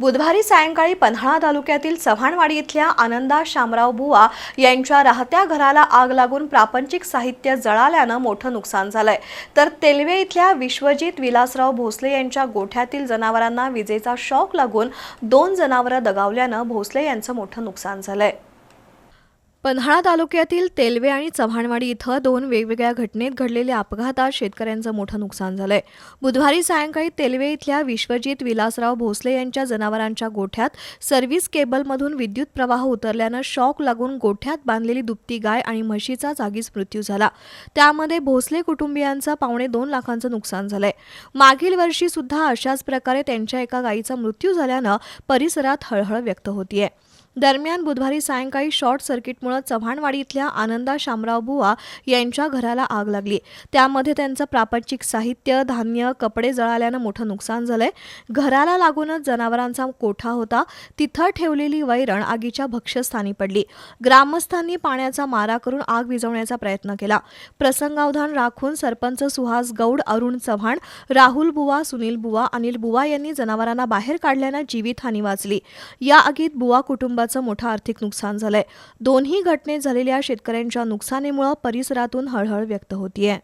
बुधवारी सायंकाळी पन्हाळा तालुक्यातील चव्हाणवाडी इथल्या आनंदा शामराव बुवा यांच्या राहत्या घराला आग लागून प्रापंचिक साहित्य जळाल्यानं मोठं नुकसान झालंय. तर तेलवे इथल्या विश्वजित विलासराव भोसले यांच्या गोठ्यातील जनावरांना विजेचा शॉक लागून दोन जनावरं दगावल्यानं भोसले यांचं मोठं नुकसान झालंय. पन्हाळा तालुक्यातील तेलवे आणि चव्हाणवाडी इथं दोन वेगवेगळ्या घटनेत घडलेल्या अपघातात शेतकऱ्यांचं मोठं नुकसान झालंय. बुधवारी सायंकाळी तेलवे इथल्या विश्वजित विलासराव भोसले यांच्या जनावरांच्या गोठ्यात सर्व्हिस केबलमधून विद्युत प्रवाह उतरल्यानं शॉक लागून गोठ्यात बांधलेली दुभती गाय आणि म्हशीचा जागीच मृत्यू झाला. त्यामध्ये भोसले कुटुंबियांचं पावणे दोन लाखांचं नुकसान झालंय. मागील वर्षी सुद्धा अशाच प्रकारे त्यांच्या एका गायीचा मृत्यू झाल्यानं परिसरात हळहळ व्यक्त होतीये. दरम्यान बुधवारी सायंकाळी शॉर्ट सर्किटमुळे चव्हाणवाडी इथल्या आनंदा शामराव बुवा यांच्या घराला आग लागली. त्यामध्ये त्यांचं प्रापंचिक साहित्य धान्य कपडे जळाल्यानं मोठं नुकसान झालंय. घराला लागूनच जनावरांचा कोठा होता. तिथं ठेवलेली वैरण आगीच्या भक्ष्यस्थानी पडली. ग्रामस्थांनी पाण्याचा मारा करून आग विझवण्याचा प्रयत्न केला. प्रसंगावधान राखून सरपंच सुहास गौड अरुण चव्हाण राहुल बुवा सुनील बुवा अनिल बुवा यांनी जनावरांना बाहेर काढल्यानं जीवितहानी वाचली. या आगीत बुवा कुटुंबाचं मोठं आर्थिक नुकसान झालंय. दोन्ही घटनेत झालेल्या शेतकऱ्यांच्या नुकसानीमुळे परिसरातून हळहळ व्यक्त होतीये.